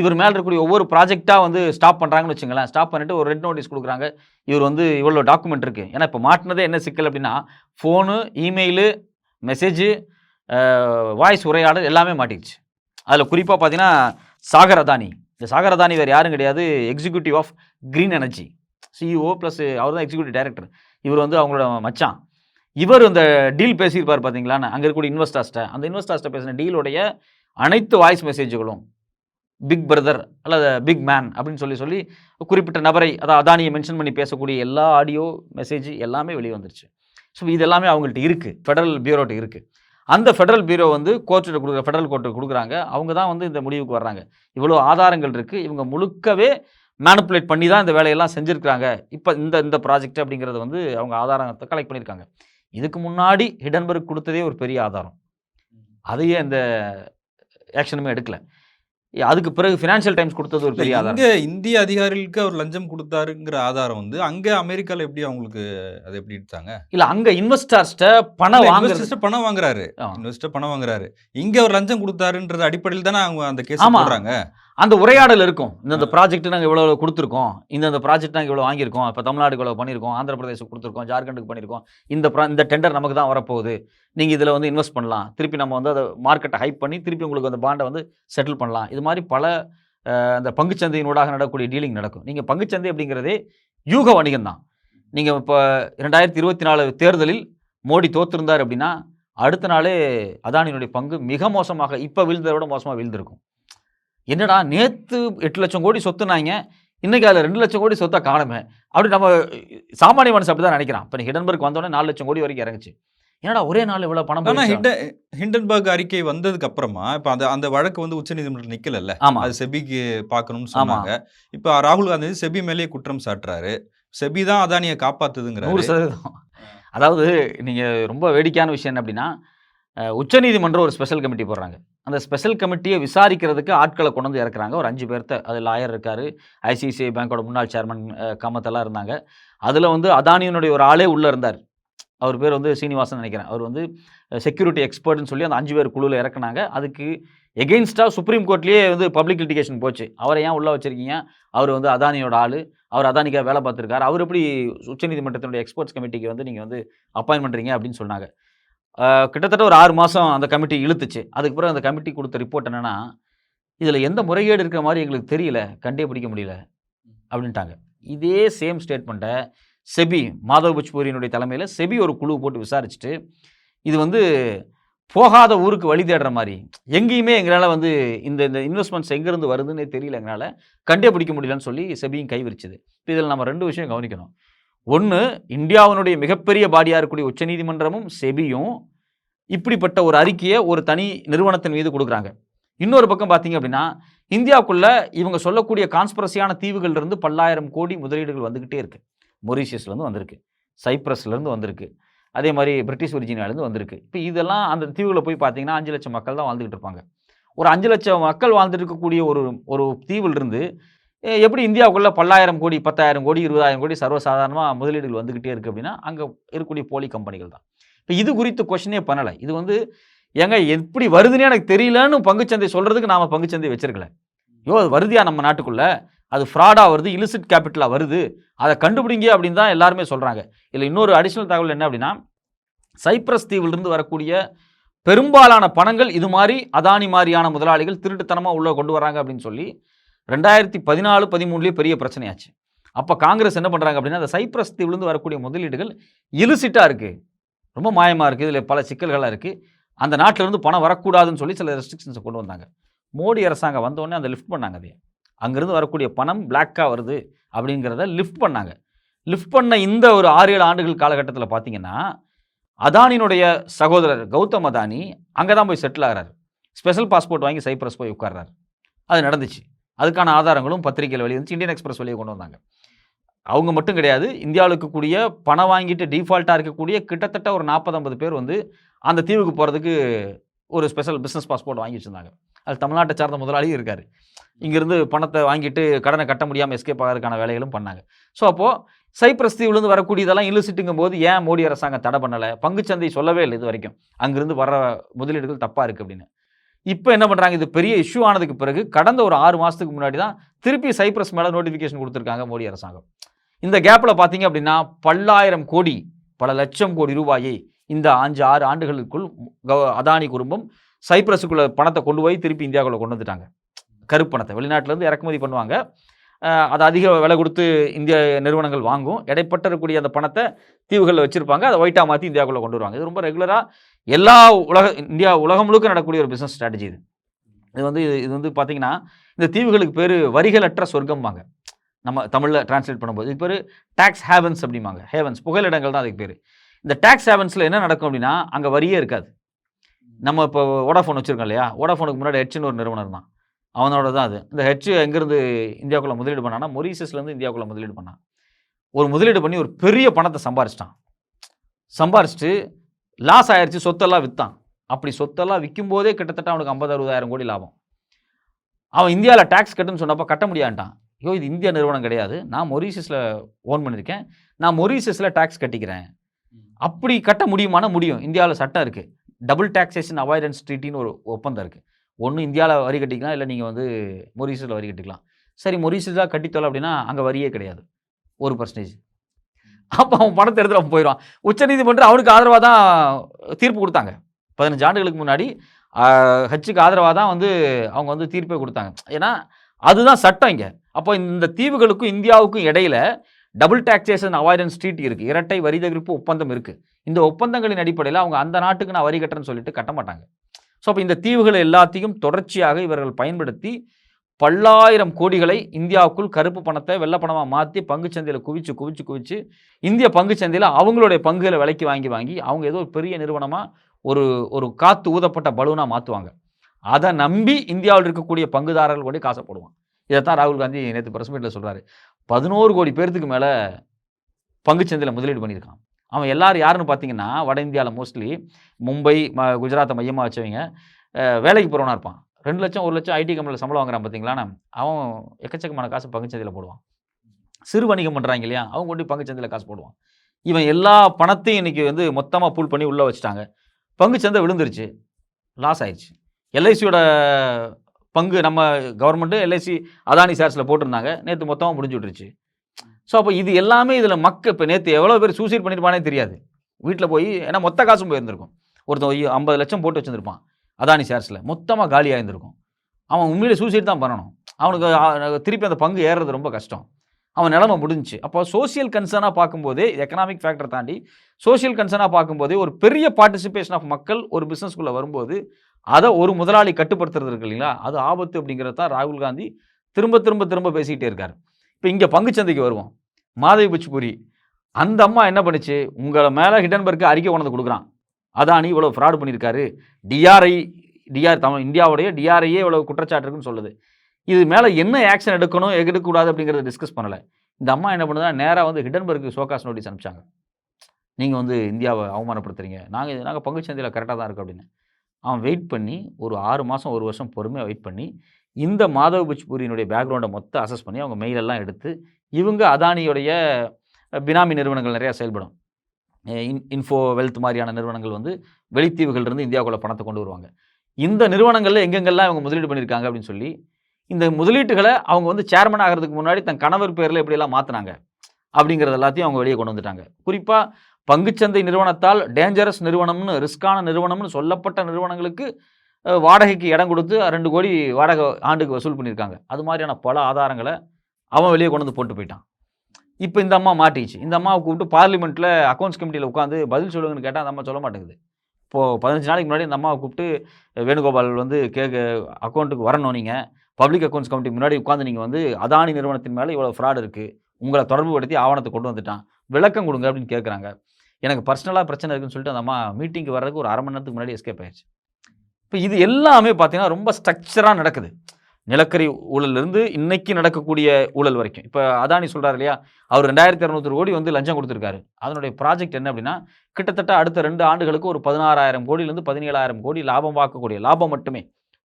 இவர் மேலே இருக்கக்கூடிய ஒவ்வொரு ப்ராஜெக்டாக வந்து ஸ்டாப் பண்ணுறாங்கன்னு வச்சுங்களேன் ஸ்டாப் பண்ணிவிட்டு ஒரு ரெட் நோட்டீஸ் கொடுக்குறாங்க. இவர் வந்து இவ்வளோ டாக்குமெண்ட் இருக்குது ஏன்னா இப்போ மாட்டினதே என்ன சிக்கல் அப்படின்னா ஃபோனு இமெயிலு மெசேஜு வாய்ஸ் உரையாடல் எல்லாமே மாட்டிடுச்சு அதில் குறிப்பாக பார்த்தீங்கன்னா சாகர் அதானி. இந்த சாகர் அதானி வேறு யாரும் கிடையாது. Executive of green energy CEO plus அவர் தான் எக்ஸிக்யூட்டிவ் டைரக்டர் இவர் வந்து அவங்களோட மச்சான். இவர் இந்த டீல் பேசியிருப்பார் பார்த்தீங்களா அங்கே இருக்கக்கூடிய இன்வெஸ்டர்ஸ்ட்ட அந்த இன்வெஸ்டர்ஸ்ட்ட பேசின டீலுடைய அனைத்து வாய்ஸ் மெசேஜ்களும் பிக் பிரதர் அல்லது பிக் மேன் அப்படின்னு சொல்லி சொல்லி குறிப்பிட்ட நபரை அதாவது அதானியை மென்ஷன் பண்ணி பேசக்கூடிய எல்லா ஆடியோ மெசேஜ் எல்லாமே வெளியே வந்துருச்சு. ஸோ இது எல்லாமே அவங்கள்ட்ட இருக்குது ஃபெடரல் பியூரோட்ட இருக்குது அந்த ஃபெடரல் பியூரோ வந்து கோர்ட்டு கொடுக்குற ஃபெடரல் கோர்ட்டு கொடுக்குறாங்க. அவங்க தான் வந்து இந்த முடிவுக்கு வர்றாங்க. இவ்வளோ ஆதாரங்கள் இருக்குது இவங்க முழுக்கவே மேனுப்புலேட் பண்ணி தான் இந்த வேலையெல்லாம் செஞ்சுருக்கிறாங்க. இப்போ இந்த இந்த ப்ராஜெக்ட் அப்படிங்கிறது வந்து அவங்க ஆதாரத்தை கலெக்ட் பண்ணியிருக்காங்க. இதுக்கு முன்னாடி ஹிடன்பர்க் கொடுத்ததே ஒரு பெரிய ஆதாரம். அதையே இந்த ஆக்ஷனுமே எடுக்கல. அதுக்கு பிறகு ஃபினான்ஷியல் டைம்ஸ் கொடுத்தது ஒரு பெரிய ஆதாரம். இந்திய அதிகாரிகளுக்கு அவர் லஞ்சம் கொடுத்தாருங்கிற ஆதாரம் வந்து அங்க அமெரிக்கால எப்படி அவங்களுக்கு அதை எப்படி எடுத்தாங்க? இல்ல அங்க இன்வெஸ்டர்ஸ்ட்ட பணம் வாங்குறது. பணம் வாங்குறாரு. இன்வெஸ்டர் பணம் வாங்குறாரு. இங்க அவர் லஞ்சம் கொடுத்தாருன்றது அடிப்படையில் தானே அவங்க அந்த கேஸ் ஆமா. அந்த உரையாடல் இருக்கும். இந்த ப்ராஜெக்ட் நாங்கள் இவ்வளோ கொடுத்துருக்கோம். இந்த ப்ராஜெக்ட் நாங்கள் இவ்வளோ வாங்கியிருக்கோம். இப்போ தமிழ்நாடு இவ்வளோ பண்ணியிருக்கோம். ஆந்திர பிரதேசம் கொடுத்துருக்கோம். ஜார்க்கண்டுக்கு பண்ணியிருக்கோம். இந்த ப்ரா இந்த டெண்டர் நமக்கு தான் வரப்போகுது. நீங்கள் இதில் வந்து இன்வெஸ்ட் பண்ணலாம். திருப்பி நம்ம வந்து அதை மார்க்கெட்டை ஹைப் பண்ணி திருப்பி உங்களுக்கு அந்த பாண்டை வந்து செட்டில் பண்ணலாம். இது மாதிரி பல அந்த பங்குச்சந்தையினூடாக நடக்கக்கூடிய டீலிங் நடக்கும். நீங்கள் பங்குச்சந்தை அப்படிங்கிறதே யூக வணிகம் தான். நீங்கள் இப்போ ரெண்டாயிரத்தி இருபத்தி நாலு தேர்தலில் மோடி தோத்திருந்தார் அப்படின்னா அடுத்த நாளே அதானியினுடைய பங்கு மிக மோசமாக இப்போ வீழ்ந்ததை விட மோசமாக வீழ்ந்திருக்கும். என்னடா நேற்று எட்டு லட்சம் கோடி சொத்துனாங்க இன்னைக்கு அதில் ரெண்டு லட்சம் கோடி சொத்தை காணுமே. அப்படி நம்ம சாமானிய மனசு அப்படி தான் நினைக்கிறான். இப்போ ஹிடன்பர்க் வந்தோடனே நாலு லட்சம் கோடி வரைக்கும் இறங்குச்சு. என்னடா ஒரே நாள் இவ்வளோ பணம் ஆனா போயிடுச்சா? ஹிண்டன் ஹிண்டன்பர்க் அறிக்கை வந்ததுக்கு அப்புறமா இப்ப அந்த அந்த வழக்கு வந்து உச்சநீதிமன்றம் நிக்கலல்ல? ஆமா. அது செபிக்கு பார்க்கணும்னு. சொன்னாங்க. இப்ப ராகுல் காந்தி செபி மேலேயே குற்றம் சாட்டுறாரு. செபி தான் அதானியை காப்பாத்துதுங்கிறாரு. நூறு சதவீதம். அதாவது நீங்கள் ரொம்ப வேடிக்கையான விஷயம் என்ன அப்படின்னா உச்சநீதிமன்றம் ஒரு ஸ்பெஷல் கமிட்டி போடுறாங்க. அந்த ஸ்பெஷல் கமிட்டியை விசாரிக்கிறதுக்கு ஆட்களை கொண்டு வந்து இறக்குறாங்க. ஒரு அஞ்சு பேர்த்த அது லாயர் இருக்கார். ஐசிஐசிஐ பேங்கோட முன்னாள் சேர்மன் கமத்தெல்லாம் இருந்தாங்க. அதில் வந்து அதானியினுடைய ஒரு ஆளே உள்ளே இருந்தார். அவர் பேர் வந்து சீனிவாசன் நினைக்கிறேன். அவர் வந்து செக்யூரிட்டி எக்ஸ்பர்ட்னு சொல்லி அந்த அஞ்சு பேர் குழுவில் இறக்குனாங்க. அதுக்கு எகெயின்ஸ்டாக சுப்ரீம் கோர்ட்லேயே வந்து பப்ளிக் லிட்டிகேஷன் போச்சு. அவரை ஏன் உள்ளே வச்சிருக்கீங்க? அவர் வந்து அதானியோட ஆள். அவர் அதானிக்காக வேலை பார்த்துருக்காரு. அவர் எப்படி உச்சநீதிமன்றத்தினுடைய எக்ஸ்பர்ட்ஸ் கமிட்டிக்கு வந்து நீங்கள் வந்து அப்பாயின் பண்ணுறீங்க அப்படின்னு சொன்னாங்க. கிட்டத்தட்ட ஒரு ஆறு மாதம் அந்த கமிட்டி இழுத்துச்சு. அதுக்கு பிறகு அந்த கமிட்டி கொடுத்த ரிப்போர்ட் என்னென்னா இதில் எந்த முறைகேடு இருக்கிற மாதிரி எங்களுக்கு தெரியல. கண்டே பிடிக்க முடியல. அப்படின்ட்டாங்க. இதே சேம் ஸ்டேட்மெண்ட்டை செபி மாதவ் புச்பூரியினுடைய தலைமையில் செபி ஒரு குழு போட்டு விசாரிச்சுட்டு இது வந்து போகாத ஊருக்கு வழி தேடுற மாதிரி. எங்கேயுமே எங்களால் வந்து இந்த இந்த இன்வெஸ்ட்மெண்ட்ஸ் எங்கேருந்து வருதுன்னே தெரியல எங்களால் கண்டே பிடிக்க முடியலன்னு சொல்லி செபியும் கைவிரிச்சுது இப்போ இதில் நம்ம ரெண்டு விஷயம் கவனிக்கணும். ஒன்று இந்தியாவினுடைய மிகப்பெரிய பாடியாக இருக்கக்கூடிய உச்சநீதிமன்றமும் செபியும் இப்படிப்பட்ட ஒரு அறிக்கையை ஒரு தனி நிறுவனத்தின் மீது கொடுக்குறாங்க. இன்னொரு பக்கம் பார்த்தீங்க அப்படின்னா இந்தியாவுக்குள்ள இவங்க சொல்லக்கூடிய கான்ஸ்பரசியான தீவுகள்லேருந்து பல்லாயிரம் கோடி முதலீடுகள் வந்துக்கிட்டே இருக்கு. மொரீஷியஸ்லேருந்து வந்திருக்கு. சைப்ரஸ்லேருந்து வந்திருக்கு. அதே மாதிரி பிரிட்டிஷ் விர்ஜினியாலேருந்து வந்திருக்கு. இப்போ இதெல்லாம் அந்த தீவுகளை போய் பார்த்தீங்கன்னா அஞ்சு லட்சம் மக்கள் தான் வாழ்ந்துகிட்டு இருப்பாங்க. ஒரு அஞ்சு லட்சம் மக்கள் வாழ்ந்துட்டு இருக்கக்கூடிய ஒரு ஒரு தீவில் இருந்து எப்படி இந்தியாவுக்குள்ளே பல்லாயிரம் கோடி பத்தாயிரம் கோடி இருபதாயிரம் கோடி சர்வசாதாரணமாக முதலீடுகள் வந்துக்கிட்டே இருக்குது அப்படின்னா அங்கே இருக்கக்கூடிய போலி கம்பெனிகள் தான். இப்போ இது குறித்து கொஷனே பண்ணலை. இது வந்து ஏங்க எப்படி வருதுன்னே எனக்கு தெரியலன்னு பங்குச்சந்தை சொல்கிறதுக்கு நாம் பங்குச்சந்தை வச்சிருக்கல. யோ அது வருதியா நம்ம நாட்டுக்குள்ளே? அது ஃப்ராடாக வருது இலிசிட் கேபிட்டலாக வருது அதை கண்டுபிடிங்க அப்படின்னு தான் எல்லாருமே சொல்கிறாங்க இதில் இன்னொரு அடிஷ்னல் தகவல் என்ன அப்படின்னா சைப்ரஸ் தீவிலிருந்து வரக்கூடிய பெரும்பாலான பணங்கள் இது மாதிரி அதானி மாதிரியான முதலாளிகள் திருட்டுத்தனமாக உள்ளே கொண்டு வராங்க அப்படின்னு சொல்லி ரெண்டாயிரத்தி பதினாலு பதிமூணுலேயே பெரிய பிரச்சனையாச்சு. அப்போ காங்கிரஸ் என்ன பண்ணுறாங்க அப்படின்னா அந்த சைப்ரஸ் தீவிலிருந்து வரக்கூடிய முதலீடுகள் இலுசிட்டாக இருக்குது ரொம்ப மாயமாக இருக்குது இதில் பல சிக்கல்களாக இருக்குது அந்த நாட்டிலேருந்து பணம் வரக்கூடாதுன்னு சொல்லி சில ரெஸ்ட்ரிக்ஷன்ஸை கொண்டு வந்தாங்க. மோடி அரசாங்கம் வந்தோடனே அதை லிஃப்ட் பண்ணாங்க அதே அங்கேருந்து வரக்கூடிய பணம் பிளாக்காக வருது அப்படிங்கிறத லிஃப்ட் பண்ணாங்க. லிஃப்ட் பண்ண இந்த ஒரு ஆறு ஏழு ஆண்டுகள் காலகட்டத்தில் பார்த்தீங்கன்னா அதானியினுடைய சகோதரர் கௌதம் அதானி அங்கே தான் போய் செட்டில் ஆகிறார். ஸ்பெஷல் பாஸ்போர்ட் வாங்கி சைப்ரஸ் போய் உட்கார்றாரு. அது நடந்துச்சு. அதுக்கான ஆதாரங்களும் பத்திரிகையில் வெளியே இந்தியன் எக்ஸ்பிரஸ் வெளியே கொண்டு வந்தாங்க. அவங்க மட்டும் கிடையாது. இந்தியாவில் இருக்கக்கூடிய பணம் வாங்கிட்டு டிஃபால்ட்டாக இருக்கக்கூடிய கிட்டத்தட்ட ஒரு நாற்பது ஐம்பது பேர் வந்து அந்த தீவுக்கு போகிறதுக்கு ஒரு ஸ்பெஷல் பிஸ்னஸ் பாஸ்போர்ட் வாங்கி வச்சுருந்தாங்க. அது தமிழ்நாட்டை சார்ந்த முதலாளியும் இருக்கார். இங்கேருந்து பணத்தை வாங்கிட்டு கடனை கட்ட முடியாமல் எஸ்கேப் ஆகிறதுக்கான வேலைகளும் பண்ணாங்க. ஸோ அப்போது சைப்ரஸ் தீவுலேருந்து வரக்கூடியதெல்லாம் இழுசிட்டுங்கும் போது ஏன் மோடி அரசாங்கம் தடை பண்ணலை? பங்குச்சந்தை சொல்லவே இல்லை இது வரைக்கும். அங்கேருந்து வர முதலீடுகள் தப்பாக இருக்குது அப்படின்னு. இப்போ என்ன பண்ணுறாங்க இது பெரிய இஷ்யூ ஆனதுக்கு பிறகு கடந்த ஒரு ஆறு மாதத்துக்கு முன்னாடி தான் திருப்பி சைப்ரஸ் மேலே நோட்டிஃபிகேஷன் கொடுத்துருக்காங்க மோடி அரசாங்கம். இந்த கேப்பில் பார்த்தீங்க அப்படின்னா பல்லாயிரம் கோடி பல லட்சம் கோடி ரூபாயை இந்த அஞ்சு ஆறு ஆண்டுகளுக்குள் அதானி குடும்பம் சைப்ரஸுக்குள்ள பணத்தை கொண்டு போய் திருப்பி இந்தியாவுக்குள்ள கொண்டு வந்துட்டாங்க. கருப்பணத்தை வெளிநாட்டிலேருந்து இறக்குமதி பண்ணுவாங்க. அதை அதிக விலை கொடுத்து இந்திய நிறுவனங்கள் வாங்கும். இடைப்பட்ட இருக்கக்கூடிய அந்த பணத்தை தீவுகளில் வச்சுருப்பாங்க. அதை ஒயிட்டாக மாற்றி இந்தியாவுக்குள்ளே கொண்டு வருவாங்க. இது ரொம்ப ரெகுலராக எல்லா உலக இந்தியா உலகம் முழுக்க நடக்கக்கூடிய ஒரு பிஸ்னஸ் ஸ்ட்ராட்டஜி இது. இது வந்து இது வந்து பார்த்தீங்கன்னா இந்த தீவுகளுக்கு பேர் வரிகளற்ற சொர்க்கம்பாங்க. நம்ம தமிழில் டிரான்ஸ்லேட் பண்ணும்போது இது பேர் டேக்ஸ் ஹேவன்ஸ் அப்படிம்பாங்க. ஹேவன்ஸ் புகலிடங்கள் தான் அதுக்கு பேர். இந்த டேக்ஸ் ஹேவன்ஸில் என்ன நடக்கும் அப்படின்னா அங்கே வரியே இருக்காது. நம்ம இப்போ வோடாஃபோன் வச்சுருக்கோம் இல்லையா? வோடாஃபோனுக்கு முன்னாடி ஹெச்னு ஒரு நிறுவனம் தான் அவனோட தான் அது. இந்த ஹெச் எங்கேருந்து இந்தியாவுக்குள்ளே முதலீடு பண்ணான்னா மொரீசஸ்லேருந்து இந்தியாவுக்குள்ளே முதலீடு பண்ணான். ஒரு முதலீடு பண்ணி ஒரு பெரிய பணத்தை சம்பாரிச்சிட்டான். சம்பாரிச்சிட்டு லாஸ் ஆயிடுச்சு சொத்தெல்லாம் விற்றான் அப்படி சொத்தெல்லாம் விற்கும்போதே கிட்டத்தட்ட அவனுக்கு ஐம்பது அறுபதாயிரம் கோடி லாபம். அவன் இந்தியாவில் டேக்ஸ் கட்டுன்னு சொன்னப்போ கட்ட முடியான்ட்டான் ஐயோ இது இந்திய நிறுவனம் கிடையாது. நான் மொரீஷியஸில் ஓன் பண்ணியிருக்கேன். நான் மொரீஷியஸில் டேக்ஸ் கட்டிக்கிறேன். அப்படி கட்ட முடியுமான முடியும். இந்தியாவில் சட்டம் இருக்குது டபுள் டேக்ஸேஷன் அவாய்டன்ஸ் ட்ரீட்டின்னு ஒரு ஒப்பந்தம் இருக்குது ஒன்று இந்தியாவில் வரி கட்டிக்கலாம் இல்லை நீங்கள் வந்து மொரீஷியஸில் வரி கட்டிக்கலாம். சரி மொரீஷியஸாக கட்டித்தோல அப்படின்னா அங்கே வரியே கிடையாது. ஒரு பர்சன்டேஜ் அப்போ அவன் பணத்தை எடுத்துட்டு அவன் போயிடுவான். உச்சநீதிமன்றம் அவனுக்கு ஆதரவாக தான் தீர்ப்பு கொடுத்தாங்க. பதினஞ்சு ஆண்டுகளுக்கு முன்னாடி ஹச்சுக்கு ஆதரவாக தான் வந்து அவங்க வந்து தீர்ப்பே கொடுத்தாங்க. ஏன்னா அதுதான் சட்டம் இங்கே. அப்போ இந்த தீவுகளுக்கும் இந்தியாவுக்கும் இடையில டபுள் டாக்ஸேஷன் அவாய்டன்ஸ் ட்ரீட்டி இருக்குது இரட்டை வரி தவிர்ப்பு ஒப்பந்தம் இருக்குது இந்த ஒப்பந்தங்களின் அடிப்படையில் அவங்க அந்த நாட்டுக்கு நான் வரி கட்டுறேன்னு சொல்லிட்டு கட்ட மாட்டாங்க. ஸோ அப்போ இந்த தீவுகள் எல்லாத்தையும் தொடர்ச்சியாக இவர்கள் பயன்படுத்தி பல்லாயிரம் கோடிகளை இந்தியாவுக்குள் கருப்பு பணத்தை வெள்ளை பணமாக மாற்றி பங்குச்சந்தையில் குவிச்சு குவிச்சு குவிச்சு இந்திய பங்குச்சந்தையில் அவங்களுடைய பங்குகளை விலைக்கு வாங்கி வாங்கி அவங்க ஏதோ ஒரு பெரிய நிறுவனமாக ஒரு ஒரு காற்று ஊதப்பட்ட பலூனாக மாற்றுவாங்க அதை நம்பி இந்தியாவில் இருக்கக்கூடிய பங்குதாரர்கள் கூட காசை போடுவான் இதைத்தான் ராகுல் காந்தி நேற்று பிரஸ் மீட்டில் சொல்கிறாரு பதினோரு கோடி பேர்த்துக்கு மேலே பங்குச்சந்தையில் முதலீடு பண்ணியிருக்கான். அவன் எல்லாரும் யாருன்னு பார்த்தீங்கன்னா வட இந்தியாவில் மோஸ்ட்லி மும்பை ம குஜராத்தை மையமாக வச்சவங்க. வேலைக்கு போகிறவனா இருப்பான். ரெண்டு லட்சம் ஒரு லட்சம் ஐடி கம்பெனியில் சம்பளம் வாங்குறான் பார்த்தீங்களா அவன் எக்கச்சக்கமான காசு பங்குச்சந்தையில் போடுவான். சிறு வணிகம் பண்ணுறாங்க இல்லையா அவங்க கொண்டு பங்குச்சந்தையில் காசு போடுவான். இவன் எல்லா பணத்தையும் இன்னைக்கு வந்து மொத்தமாக பூல் பண்ணி உள்ளே வச்சுட்டாங்க. பங்குச்சந்தை விழுந்துருச்சு லாஸ் ஆயிடுச்சு. எல்ஐசியோட பங்கு நம்ம கவர்மெண்ட்டு எல்ஐசி அதானி ஷேர்ஸில் போட்டிருந்தாங்க. நேற்று மொத்தமாக முடிஞ்சு விட்டுருச்சு. ஸோ அப்போ இது எல்லாமே இதில் மக்க. இப்போ நேற்று எவ்வளோ பேர் சூசைட் பண்ணியிருப்பானே தெரியாது. வீட்டில் போய் ஏன்னா மொத்த காசும் போயிருந்திருக்கும். ஒருத்தன் ஐயோ, ஐம்பது லட்சம் போட்டு வச்சுருந்துருப்பான். அதானி ஷேர்ஸில் மொத்தமாக காலியாக இருந்திருக்கும் அவன் உண்மையிலே சூசைட் தான் பண்ணணும். அவனுக்கு திருப்பி அந்த பங்கு ஏறுறது ரொம்ப கஷ்டம். அவன் நிலமை முடிஞ்சுச்சு. அப்போ சோஷியல் கன்சர்னாக பார்க்கும்போதே எக்கனாமிக் ஃபேக்டர் தாண்டி சோஷியல் கன்சர்னாக பார்க்கும்போதே ஒரு பெரிய பார்ட்டிசிபேஷன் ஆஃப் மக்கள் ஒரு பிஸ்னஸ்குள்ளே வரும்போது அதை ஒரு முதலாளி கட்டுப்படுத்துறது இருக்கு இல்லைங்களா? அது ஆபத்து அப்படிங்கிறது தான் ராகுல் காந்தி திரும்ப திரும்ப திரும்ப பேசிக்கிட்டே இருக்கார். இப்போ இங்கே பங்குச்சந்தைக்கு வருவோம். மாதவி பிச்சுபுரி அந்த அம்மா என்ன பண்ணுச்சு? உங்களை மேலே ஹிடன்பர்க்கு அறிக்கை கொண்டு கொடுக்குறான். அதானி இவ்வளோ ஃப்ராடு பண்ணியிருக்காரு. டிஆர்ஐ டிஆர் தமிழ் இந்தியாவுடைய டிஆர்ஐயே இவ்வளோ குற்றச்சாட்டு இருக்குன்னு சொல்லுது. இது மேலே என்ன ஆக்ஷன் எடுக்கணும் எடுக்கக்கூடாது அப்படிங்கிறத டிஸ்கஸ் பண்ணலை. இந்த அம்மா என்ன பண்ணுதுன்னா நேராக வந்து ஹிடன்பர்க்கு சோகாஸ் நோட்டீஸ் அனுப்பிச்சாங்க. நீங்கள் வந்து இந்தியாவை அவமானப்படுத்துறீங்க. நாங்கள் நாங்கள் பங்குச்சந்தையில் கரெக்டாக தான் இருக்கோம் அப்படின்னு. அவன் வெயிட் பண்ணி ஒரு ஆறு மாதம் ஒரு வருஷம் பொறுமையாக வெயிட் பண்ணி இந்த மாதவ் புச்பூரியினுடைய பேக்ரவுண்டை மொத்தம் அசஸ் பண்ணி அவங்க மெயிலெல்லாம் எடுத்து இவங்க அதானியுடைய பினாமி நிறுவனங்கள் நிறையா செயல்படும். இன் இன்ஃபோ வெல்த் மாதிரியான நிறுவனங்கள் வந்து வெளித்தீவுகள் இருந்து இந்தியாவுக்குள்ள பணத்தை கொண்டு வருவாங்க. இந்த நிறுவனங்களில் எங்கெங்கெல்லாம் இவங்க முதலீடு பண்ணியிருக்காங்க அப்படின்னு சொல்லி இந்த முதலீட்டுகளை அவங்க வந்து சேர்மன் ஆகிறதுக்கு முன்னாடி தன் கணவர் பேரில் எப்படியெல்லாம் மாற்றினாங்க அப்படிங்கிறது எல்லாத்தையும் அவங்க வெளியே கொண்டு வந்துட்டாங்க. குறிப்பாக பங்குச்சந்தை நிறுவனத்தால் டேஞ்சரஸ் நிறுவனம்னு ரிஸ்கான நிறுவனம்னு சொல்லப்பட்ட நிறுவனங்களுக்கு வாடகைக்கு இடம் கொடுத்து ரெண்டு கோடி வாடகை ஆண்டுக்கு வசூல் பண்ணியிருக்காங்க. அது மாதிரியான பல ஆதாரங்களை அவன் வெளியே கொண்டு வந்து போட்டு போயிட்டான். இப்போ இந்த அம்மா மாட்டிச்சு இந்த அம்மாவை கூப்பிட்டு பார்லிமெண்ட்டில் அக்கௌண்ட்ஸ் கமிட்டியில் உட்காந்து பதில் சொல்லுங்கன்னு கேட்டால் அந்த அம்மா சொல்ல மாட்டேங்குது. இப்போது பதினஞ்சு நாளைக்கு முன்னாடி இந்த அம்மாவை கூப்பிட்டு வேணுகோபால் வந்து கேட்க அக்கௌண்ட்டுக்கு வரணும் நீங்கள் பப்ளிக் அக்கௌண்ட்ஸ் கமிட்டி முன்னாடி உட்காந்து நீங்கள் வந்து அதானி நிறுவனத்தின் மேலே இவ்வளோ ஃப்ராட் இருக்குது உங்களை தொடர்பு படுத்தி ஆவணத்தை கொண்டு வந்துட்டான். விளக்கம் கொடுங்க அப்படின்னு கேட்குறாங்க எனக்கு பர்சனலாக பிரச்சனை இருக்குன்னு சொல்லிட்டு அந்த அம்மா மீட்டிங்க்கு வர்றதுக்கு ஒரு அரை மணி நேரத்துக்கு முன்னாடி எஸ்கேப் ஆயிடுச்சு இப்போ இது எல்லாமே பார்த்தீங்கன்னா ரொம்ப ஸ்ட்ரக்சராக நடக்குது. நிலக்கரி ஊழலிருந்து இன்னைக்கு நடக்கக்கூடிய ஊழல் வரைக்கும். இப்போ அதானி சொல்றாரு இல்லையா? அவர் ரெண்டாயிரத்தி இரநூறு கோடி வந்து லஞ்சம் கொடுத்துருக்காரு. அதனுடைய ப்ராஜெக்ட் என்ன அப்படின்னா கிட்டத்தட்ட அடுத்த ரெண்டு ஆண்டுகளுக்கு ஒரு பதினாறாயிரம் கோடியிலேருந்து பதினேழாயிரம் கோடி லாபம் பார்க்கக்கூடிய லாபம் மட்டுமே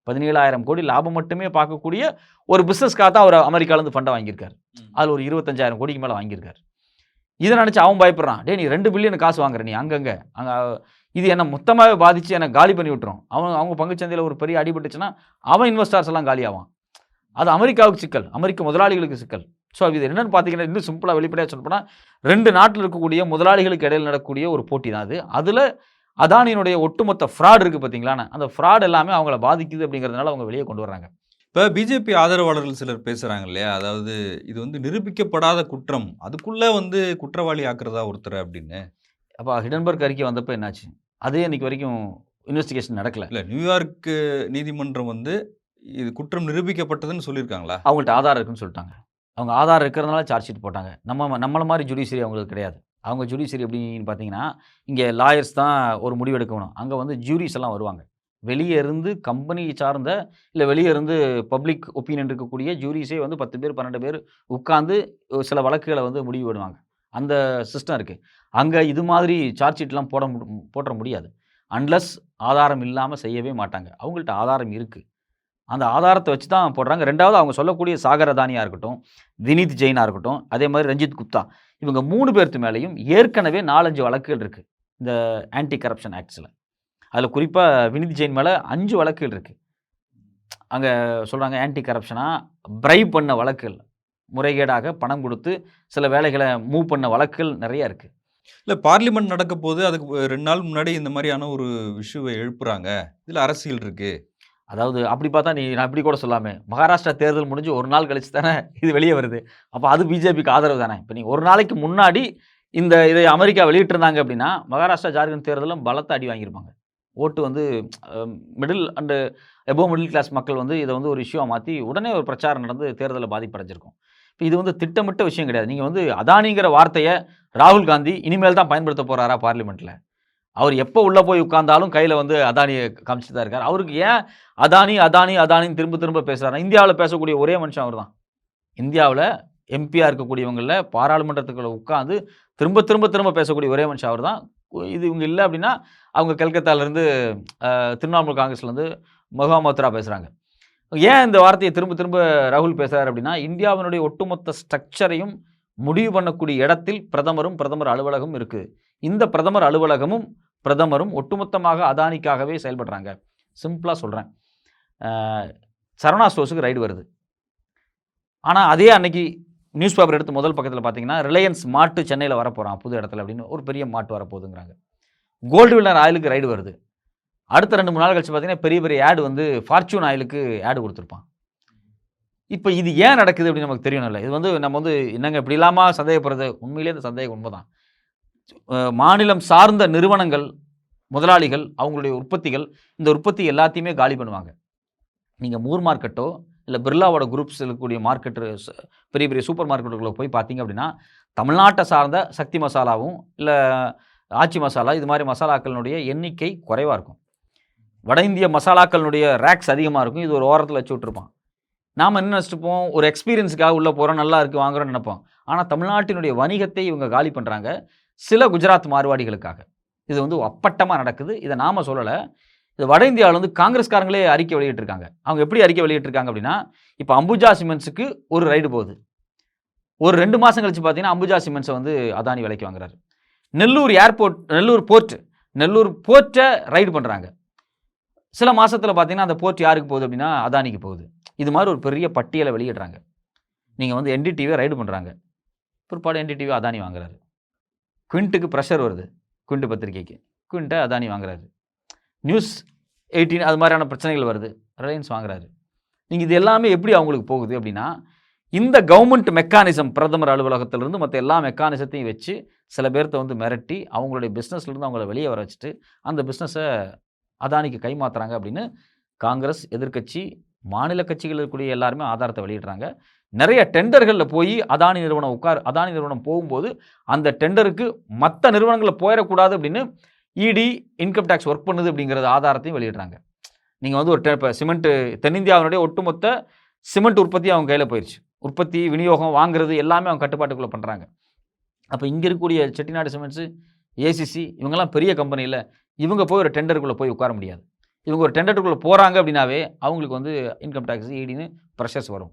பதினேழாயிரம் கோடி லாபம் மட்டுமே பார்க்கக்கூடிய ஒரு பிஸ்னஸ்க்காக தான் அவர் அமெரிக்காலேருந்து ஃபண்டை வாங்கியிருக்காரு. அதில் ஒரு இருபத்தஞ்சாயிரம் கோடிக்கு மேலே வாங்கியிருக்காரு. இதை நினச்சி அவன் பயப்படுறான். டேய் நீ ரெண்டு பில்லியன் காசு வாங்குற நீ அங்கங்கே அங்கே இது என்ன மொத்தமாகவே பாதித்து என்னை காலி பண்ணி விட்டுரும். அவன் அவங்க பங்குச்சந்தையில் ஒரு பெரிய அடிபட்டுச்சுன்னா அவன் இன்வெஸ்டர்ஸ் எல்லாம் காலியாவான். அது அமெரிக்காவுக்கு சிக்கல். அமெரிக்க முதலாளிகளுக்கு சிக்கல். ஸோ இது என்னென்னு பார்த்தீங்கன்னா இன்னும் சிம்பிளாக வெளிப்படையாக சொல்லப்போனால் ரெண்டு நாட்டில் இருக்கக்கூடிய முதலாளிகளுக்கு இடையில் நடக்கக்கூடிய ஒரு போட்டி தான் அது. அதில் அதானியினுடைய ஒட்டுமொத்த ஃப்ராட் இருக்குது பார்த்தீங்களாண்ணே அந்த ஃப்ராட் எல்லாமே அவங்கள பாதிக்குது அப்படிங்கிறதுனால அவங்க வெளியே கொண்டு வர்றாங்க. இப்போ பிஜேபி ஆதரவாளர்கள் சிலர் பேசுகிறாங்க இல்லையா? அதாவது இது வந்து நிரூபிக்கப்படாத குற்றம். அதுக்குள்ளே வந்து குற்றவாளி ஆக்குறதா ஒருத்தர் அப்படின்னு. அப்போ ஹிடன்பர்க் அறிக்கை வந்தப்போ என்னாச்சு? அதே இன்னைக்கு வரைக்கும் இன்வெஸ்டிகேஷன் நடக்கல. இல்லை நியூயார்க் நீதிமன்றம் வந்து இது குற்றம் நிரூபிக்கப்பட்டதுன்னு சொல்லியிருக்காங்களா? அவங்கள்ட்ட ஆதாரம் இருக்குன்னு சொல்லிட்டாங்க. அவங்க ஆதாரம் இருக்கிறதுனால சார்ஜ் ஷீட் போட்டாங்க. நம்ம நம்மள மாதிரி ஜுடிஷியரி அவங்களுக்கு கிடையாது. அவங்க ஜுடிஷியரி எப்படின்னு பார்த்தீங்கன்னா இங்கே லாயர்ஸ் தான் ஒரு முடிவு எடுக்கணும். அங்கே வந்து ஜூரிஸ் எல்லாம் வருவாங்க. வெளியே இருந்து கம்பெனி சார்ந்த இல்லை வெளியே இருந்து பப்ளிக் ஒப்பீனியன் இருக்கக்கூடிய ஜூரிஸே வந்து பத்து பேர் பன்னெண்டு பேர் உட்காந்து சில வழக்குகளை வந்து முடிவு விடுவாங்க அந்த சிஸ்டம் இருக்குது அங்கே இது மாதிரி சார்ஜ் ஷீட்லாம் போட மு போட்டுற முடியாது. அன்லஸ் ஆதாரம் இல்லாமல் செய்யவே மாட்டாங்க. அவங்கள்ட்ட ஆதாரம் இருக்குது அந்த ஆதாரத்தை வச்சு தான் போடுறாங்க. ரெண்டாவது அவங்க சொல்லக்கூடிய சாகரதானியாக இருக்கட்டும் வினீத் ஜெயினாக இருக்கட்டும் அதே மாதிரி ரஞ்சித் குப்தா இவங்க மூணு பேர்த்து மேலேயும் ஏற்கனவே நாலஞ்சு வழக்குகள் இருக்குது இந்த ஆன்டி கரப்ஷன் ஆக்ட்ஸில் அதில் குறிப்பாக வினீத் ஜெயின் மேலே அஞ்சு வழக்குகள் இருக்குது அங்கே சொல்கிறாங்க ஆன்டி கரப்ஷனாக பிரைப் பண்ண வழக்குகள். முறைகேடாக பணம் கொடுத்து சில வேலைகளை மூவ் பண்ண வழக்குகள் நிறைய இருக்குது இல்லை பார்லிமெண்ட் நடக்க போது அதுக்கு ரெண்டு நாள் முன்னாடி இந்த மாதிரியான ஒரு விஷுவை எழுப்புறாங்க. இதில் அரசியல் இருக்கு. அதாவது அப்படி பார்த்தா நீ நான் இப்படி கூட சொல்லாமே. மகாராஷ்டிரா தேர்தல் முடிஞ்சு ஒரு நாள் கழிச்சு தானே இது வெளியே வருது. அப்போ அது பிஜேபிக்கு ஆதரவு தானே. இப்போ நீங்கள் ஒரு நாளைக்கு முன்னாடி இந்த இதை அமெரிக்கா வெளியிட்டிருந்தாங்க அப்படின்னா மகாராஷ்டிரா ஜார்க்கண்ட் தேர்தலும் பலத்தை அடி வாங்கியிருப்பாங்க. ஓட்டு வந்து middle and above middle class மக்கள் வந்து இதை வந்து ஒரு இஷ்யூவாக மாற்றி உடனே ஒரு பிரச்சாரம் நடந்து தேர்தலில் பாதிப்படைஞ்சிருக்கும். இப்போ இது வந்து திட்டமிட்ட விஷயம் கிடையாது. நீங்கள் வந்து அதானிங்கிற வார்த்தையை ராகுல் காந்தி இனிமேல் தான் பயன்படுத்த போகிறாரா பார்லிமெண்ட்டில் அவர் எப்போ உள்ளே போய் உட்கார்ந்தாலும் கையில் வந்து அதானியை காமிச்சிட்டு தான் இருக்கார். அவருக்கு ஏன் அதானி அதானி அதானின்னு திரும்ப திரும்ப பேசுகிறாரு இந்தியாவில் பேசக்கூடிய ஒரே மனுஷன் அவர் தான் இந்தியாவில் எம்பியாக இருக்கக்கூடியவங்களில் பாராளுமன்றத்துக்குள்ள உட்காந்து திரும்ப திரும்ப திரும்ப பேசக்கூடிய ஒரே மனுஷன் அவர் தான் இது இவங்க இல்லை அப்படின்னா அவங்க கல்கத்தாலேருந்து திரிணாமுல் காங்கிரஸ்லேருந்து மொஹாமத்ரா பேசுகிறாங்க ஏன் இந்த வார்த்தையை திரும்ப திரும்ப ராகுல் பேசுகிறார் அப்படின்னா இந்தியாவினுடைய ஒட்டுமொத்த ஸ்ட்ரக்சரையும் முடிவு பண்ணக்கூடிய இடத்தில் பிரதமரும் பிரதமர் அலுவலகம் இருக்குது இந்த பிரதமர் அலுவலகமும் பிரதமரும் ஒட்டுமொத்தமாக அதானிக்காகவே செயல்படுறாங்க. சிம்பிளாக சொல்கிறேன் சரவணா ஸ்டோர்ஸுக்கு ரைடு வருது. ஆனால் அதே அன்னைக்கு நியூஸ் பேப்பர் எடுத்து முதல் பக்கத்தில் பார்த்தீங்கன்னா ரிலையன்ஸ் மாட்டு சென்னையில் வரப்போகிறான் புது இடத்துல அப்படின்னு ஒரு பெரிய மாட்டு வரப்போகுதுங்கிறாங்க. கோல்டு வில்லர் ஆயிலுக்கு ரைடு வருது. அடுத்த ரெண்டு மூணு நாள் கழிச்சு பார்த்தீங்கன்னா பெரிய பெரிய ஆடு வந்து ஃபார்ச்சூன் ஆயிலுக்கு ஆடு கொடுத்துருப்பான். இப்போ இது ஏன் நடக்குது அப்படின்னு நமக்கு தெரியணும்ல இது வந்து நம்ம வந்து என்னங்க இப்படி இல்லாமல் சந்தேகப்படுறது உண்மையிலேயே இந்த சந்தேகம் உண்மைதான். மாநிலம் சார்ந்த நிறுவனங்கள் முதலாளிகள் அவங்களுடைய உற்பத்திகள் இந்த உற்பத்தி எல்லாத்தையுமே காலி பண்ணுவாங்க. நீங்கள் மூர் மார்க்கெட்டோ இல்லை பிர்லாவோட குரூப்ஸ் இருக்கக்கூடிய மார்க்கெட்டு பெரிய பெரிய சூப்பர் மார்க்கெட்டுக்குள்ளே போய் பார்த்தீங்க அப்படின்னா தமிழ்நாட்டை சார்ந்த சக்தி மசாலாவும் இல்லை ஆச்சி மசாலா இது மாதிரி மசாலாக்களினுடைய எண்ணிக்கை குறைவாக இருக்கும். வட இந்திய மசாலாக்களினுடைய ரேக்ஸ் அதிகமாக இருக்கும். இது ஒரு ஓரத்தில் வச்சு விட்ருப்பான் நாம் என்ன நினச்சிட்டுப்போம் ஒரு எக்ஸ்பீரியன்ஸுக்காக உள்ளே போகிறோம் நல்லா இருக்குது வாங்குறோம்னு நினைப்போம். ஆனால் தமிழ்நாட்டினுடைய வணிகத்தை இவங்க காலி பண்ணுறாங்க சில குஜராத் மார்வாடிகளுக்காக. இது வந்து அப்பட்டமாக நடக்குது. இதை நாம் சொல்லலை. இது வட இந்தியாவில் வந்து காங்கிரஸ்காரங்களே அறிக்கை வெளியிட்டிருக்காங்க. அவங்க எப்படி அறிக்கை வெளியிட்டிருக்காங்க அப்படின்னா இப்போ அம்புஜா சிமெண்ட்ஸுக்கு ஒரு ரைடு போகுது. ஒரு ரெண்டு மாதம் கழிச்சு பார்த்தீங்கன்னா அம்புஜா சிமெண்ட்ஸை வந்து அதானி விலைக்கு வாங்குறாரு. நெல்லூர் ஏர்போர்ட் நெல்லூர் போர்ட் நெல்லூர் போர்ட்டை ரைடு பண்ணுறாங்க சில மாதத்தில் பார்த்தீங்கன்னா அந்த போர்ட் யாருக்கு போகுது அப்படின்னா அதானிக்கு போகுது. இது மாதிரி ஒரு பெரிய பட்டியலை வெளியிடுறாங்க. நீங்கள் வந்து என்டிடிவியை ரைடு பண்ணுறாங்க பிற்பாடு என்டிடிவி அதானி வாங்குறாரு. குவிண்ட்டுக்கு ப்ரெஷர் வருது. குவிண்ட் பத்திரிகைக்கு. குவிண்ட்டை அதானி வாங்குறாரு. நியூஸ் எயிட்டீன் அது மாதிரியான பிரச்சனைகள் வருது. ரிலையன்ஸ் வாங்குறாரு. நீங்கள் இது எல்லாமே எப்படி அவங்களுக்கு போகுது அப்படின்னா இந்த கவர்மெண்ட் மெக்கானிசம் பிரதமர் அலுவலகத்திலிருந்து மற்ற எல்லா மெக்கானிசத்தையும் வச்சு சில பேர்த்த வந்து மிரட்டி அவங்களுடைய பிஸ்னஸ்லேருந்து அவங்கள வெளியே வர வச்சுட்டு அந்த பிஸ்னஸை அதானிக்கு கைமாத்துறாங்க அப்படின்னு காங்கிரஸ் எதிர்க்கட்சி மாநில கட்சிகள் இருக்கக்கூடிய எல்லாருமே ஆதாரத்தை வெளியிடுறாங்க. நிறைய டெண்டர்களில் போய் அதானி நிறுவனம் உட்கார் அதானி நிறுவனம் போகும்போது அந்த டெண்டருக்கு மற்ற நிறுவனங்களில் போயிடக்கூடாது அப்படின்னு இடி இன்கம் டேக்ஸ் ஒர்க் பண்ணுது அப்படிங்கிறது ஆதாரத்தையும் வெளியிடுறாங்க. நீங்கள் வந்து ஒரு இப்போ சிமெண்ட்டு தென்னிந்தியாவினுடைய ஒட்டுமொத்த சிமெண்ட் உற்பத்தி அவங்க கையில் போயிடுச்சு உற்பத்தி விநியோகம் வாங்குறது எல்லாமே அவங்க கட்டுப்பாட்டுக்குள்ளே பண்ணுறாங்க அப்போ இங்கே இருக்கக்கூடிய செட்டிநாடு சிமெண்ட்ஸு ஏசிசி இவங்கெல்லாம் பெரிய கம்பெனியில் இவங்க போய் ஒரு டெண்டருக்குள்ளே போய் உட்கார முடியாது. இவங்க ஒரு டெண்டருக்குள்ளே போகிறாங்க அப்படின்னாவே அவங்களுக்கு வந்து இன்கம் டேக்ஸ் ஈடின்னு ப்ரெஷர்ஸ் வரும்.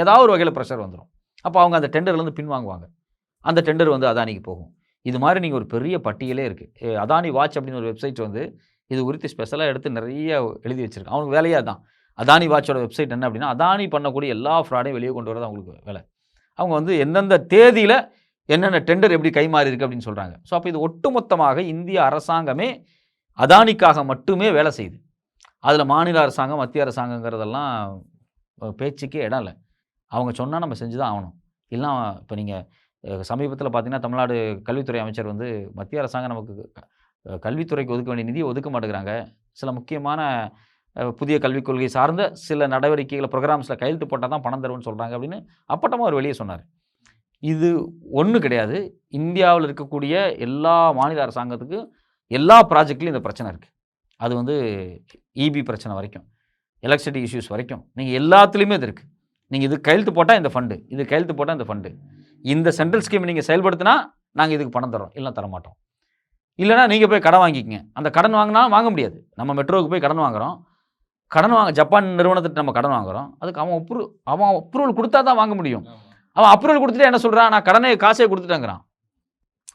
ஏதாவது ஒரு வகையில் ப்ரெஷர் வந்துடும் அப்போ அவங்க அந்த டெண்டர்லேருந்து பின்வாங்குவாங்க. அந்த டெண்டர் வந்து அதானிக்கு போகும். இது மாதிரி நீங்கள் ஒரு பெரிய பட்டியலே இருக்குது அதானி வாட்ச் அப்படின்னு ஒரு வெப்சைட் வந்து இது குறித்து ஸ்பெஷலாக எடுத்து நிறைய எழுதி வச்சிருக்காங்க அவங்களுக்கு வேலையாக தான் அதானி வாட்சோட வெப்சைட் என்ன அப்படின்னா அதானி பண்ணக்கூடிய எல்லா ஃப்ராடையும் வெளியே கொண்டு வரது அவங்களுக்கு வேலை. அவங்க வந்து எந்தெந்த தேதியில் என்னென்ன டெண்டர் எப்படி கைமாறி இருக்குது அப்படின்னு சொல்கிறாங்க ஸோ அப்போ இது ஒட்டுமொத்தமாக இந்திய அரசாங்கமே அதானிக்காக மட்டுமே வேலை செய்யுது. அதில் மாநில அரசாங்கம் மத்திய அரசாங்கங்கிறதெல்லாம் பேச்சுக்கே இடம் இல்லை. அவங்க சொன்னால் நம்ம செஞ்சு தான் ஆகணும். இல்லை இப்போ நீங்கள் சமீபத்தில் பார்த்தீங்கன்னா தமிழ்நாடு கல்வித்துறை அமைச்சர் வந்து மத்திய அரசாங்கம் நமக்கு கல்வித்துறைக்கு ஒதுக்க வேண்டிய நிதியை ஒதுக்க மாட்டேங்கிறாங்க. சில முக்கியமான புதிய கல்விக் கொள்கை சார்ந்த சில நடவடிக்கைகளை ப்ரோக்ராம்ஸில் கையெழுத்து போட்டால் தான் பணம் தருவோம்னு சொல்கிறாங்க அப்படின்னு அப்பட்டமாக அவர் வெளியே சொன்னார். இது ஒன்று கிடையாது. இந்தியாவில் இருக்கக்கூடிய எல்லா மாநில அரசாங்கத்துக்கும் எல்லா ப்ராஜெக்ட்லையும் இந்த பிரச்சனை இருக்குது அது வந்து இபி பிரச்சனை வரைக்கும் எலக்ட்ரிசிட்டி இஷ்யூஸ் வரைக்கும். நீங்கள் எல்லாத்துலேயுமே இது இருக்குது நீங்கள் இது கையெழுத்து போட்டால் இந்த ஃபண்டு இது கையெழுத்து போட்டால் இந்த ஃபண்டு இந்த சென்ட்ரல் ஸ்கீம் நீங்கள் செயல்படுத்தினா நாங்கள் இதுக்கு பணம் தரோம் இல்லை தர மாட்டோம். இல்லைனா நீங்கள் போய் கடன் வாங்கிக்கங்க. அந்த கடன் வாங்கினா வாங்க முடியாது. நம்ம மெட்ரோவுக்கு போய் கடன் வாங்குறோம். கடன் வாங்க ஜப்பான் நிறுவனத்திட்ட நம்ம கடன் வாங்குறோம். அதுக்கு அவன் அப்ரூவ் அவன் அப்ரூவல் கொடுத்தா தான் வாங்க முடியும். அவன் அப்ரூவல் கொடுத்துட்டு என்ன சொல்கிறான் நான் கடனை காசே கொடுத்துட்டேங்கிறான்.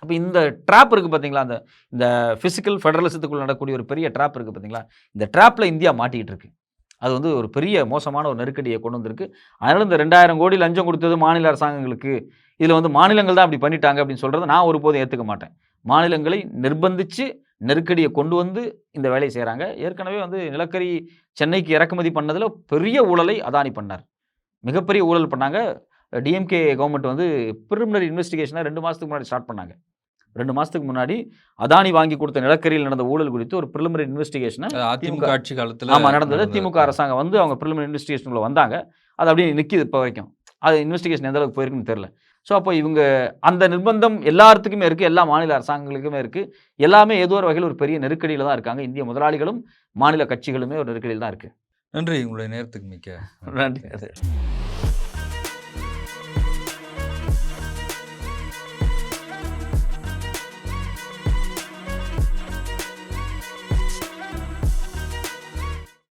அப்போ இந்த ட்ராப் இருக்குது பார்த்தீங்களா அந்த இந்த ஃபிசிக்கல் ஃபெடரலிசத்துக்குள்ள நடக்கூடிய ஒரு பெரிய ட்ராப் இருக்குது பார்த்தீங்களா இந்த ட்ராப்பில் இந்தியா மாட்டிக்கிட்டு இருக்கு. அது வந்து ஒரு பெரிய மோசமான ஒரு நெருக்கடியை கொண்டு வந்திருக்கு. அதனால் இந்த ரெண்டாயிரம் கோடி லஞ்சம் கொடுத்தது மாநில அரசாங்கங்களுக்கு. இதில் வந்து மாநிலங்கள் தான் அப்படி பண்ணிட்டாங்க அப்படின்னு சொல்கிறத நான் ஒருபோதும் ஏற்றுக்க மாட்டேன். மாநிலங்களை நிர்பந்தித்து நெருக்கடியை கொண்டு வந்து இந்த வேலையை செய்கிறாங்க ஏற்கனவே வந்து நிலக்கரி சென்னைக்கு இறக்குமதி பண்ணதில் பெரிய ஊழலை அதானி பண்ணார். மிகப்பெரிய ஊழல் பண்ணாங்க. டிஎம்கே கவர்மெண்ட் வந்து ப்ரிலிமினரி இன்வெஸ்டிகேஷனை ரெண்டு மாதத்துக்கு முன்னாடி ஸ்டார்ட் பண்ணாங்க. ரெண்டு மாதத்துக்கு முன்னாடி அதானி வாங்கி கொடுத்த நிலக்கரியில் நடந்த ஊழல் குறித்து ஒரு ப்ரிலிமினரி இன்வெஸ்டிகேஷனை அது அதிமுக ஆட்சி காலத்துல ஆமாம் நடந்தது. நடந்தது. திமுக அரசாங்கம் வந்து அவங்க ப்ரிலிமினரி இன்வெஸ்டிகேஷனுக்குள்ள வந்தாங்க. அது அப்படியே நிற்கிது இப்போ வரைக்கும். அது இன்வெஸ்டிகேஷன் எந்த அளவுக்கு போயிருக்குன்னு தெரில ஸோ அப்போ இவங்க அந்த நிர்பந்தம் எல்லாத்துக்குமே இருக்குது எல்லா மாநில அரசாங்கங்களுக்குமே இருக்குது எல்லாமே ஏதோ ஒரு வகையில் ஒரு பெரிய நெருக்கடியில் தான் இருக்காங்க. இந்திய முதலாளிகளும் மாநில கட்சிகளுமே ஒரு நெருக்கடியில் தான் இருக்குது நன்றி. உங்களுடைய நேரத்துக்கு மிக்க நன்றி.